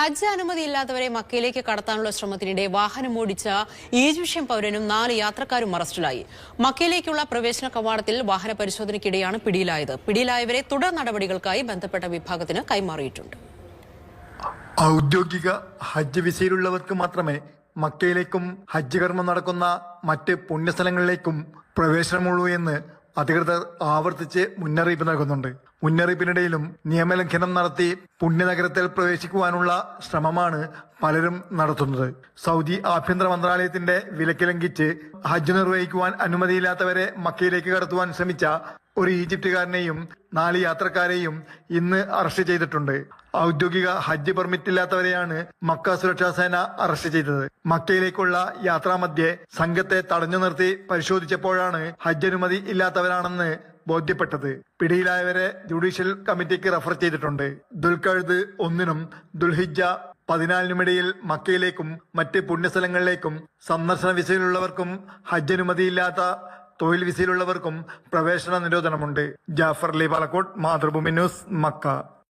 ഹജ്ജ് അനുമതിയില്ലാത്തവരെ മക്കയിലേക്ക് കടത്താനുള്ള ശ്രമത്തിനിടെ വാഹനം ഓടിച്ച ഈജിപ്ഷ്യൻ പൗരനും നാല് യാത്രക്കാരും അറസ്റ്റിലായി. മക്കയിലേക്കുള്ള പ്രവേശന കവാടത്തിൽ വാഹന പരിശോധനയ്ക്കിടെയാണ് പിടിയിലായത്. പിടിയിലായവരെ തുടർ നടപടികൾക്കായി ബന്ധപ്പെട്ട വിഭാഗത്തിന് കൈമാറിയിട്ടുണ്ട്. ഔദ്യോഗിക ഹജ്ജ് വിസയിലുള്ളവർക്ക് മാത്രമേ മക്കയിലേക്കും ഹജ്ജ് കർമ്മം നടക്കുന്ന മറ്റ് പുണ്യസ്ഥലങ്ങളിലേക്കും പ്രവേശനമുള്ളൂ എന്ന് അധികൃതർ ആവർത്തിച്ച് മുന്നറിയിപ്പ് നൽകുന്നുണ്ട്. മുന്നറിയിപ്പിനിടയിലും നിയമലംഘനം നടത്തി പുണ്യനഗരത്തിൽ പ്രവേശിക്കുവാനുള്ള ശ്രമമാണ് പലരും നടത്തുന്നത്. സൗദി ആഭ്യന്തര മന്ത്രാലയത്തിന്റെ വിലക്ക് ലംഘിച്ച് ഹജ്ജ് നിർവഹിക്കുവാൻ അനുമതിയില്ലാത്തവരെ മക്കയിലേക്ക് കടത്തുവാൻ ശ്രമിച്ച ഒരു ഈജിപ്തുകാരനെയും നാല് യാത്രക്കാരെയും ഇന്ന് അറസ്റ്റ് ചെയ്തിട്ടുണ്ട്. ഔദ്യോഗിക ഹജ്ജ് പെർമിറ്റ് ഇല്ലാത്തവരെയാണ് മക്ക സുരക്ഷാ സേന അറസ്റ്റ് ചെയ്തത്. മക്കയിലേക്കുള്ള യാത്രാമധ്യേ സംഘത്തെ തടഞ്ഞു നിർത്തി പരിശോധിച്ചപ്പോഴാണ് ഹജ്ജ് അനുമതി ഇല്ലാത്തവരാണെന്ന് ബോധ്യപ്പെട്ടത്. പിടിയിലായവരെ ജുഡീഷ്യൽ കമ്മിറ്റിക്ക് റഫർ ചെയ്തിട്ടുണ്ട്. ദുൽഖഴുത് ഒന്നിനും ദുൽഹിജ പതിനാലിനുമിടയിൽ മക്കയിലേക്കും മറ്റ് പുണ്യസ്ഥലങ്ങളിലേക്കും സന്ദർശന വിസയിലുള്ളവർക്കും ഹജ്ജ് അനുമതിയില്ലാത്ത തൊഴിൽ വിസയിലുള്ളവർക്കും പ്രവേശന നിരോധനമുണ്ട്. Jafar Ali Palakkot Mathrubhumi news Mecca.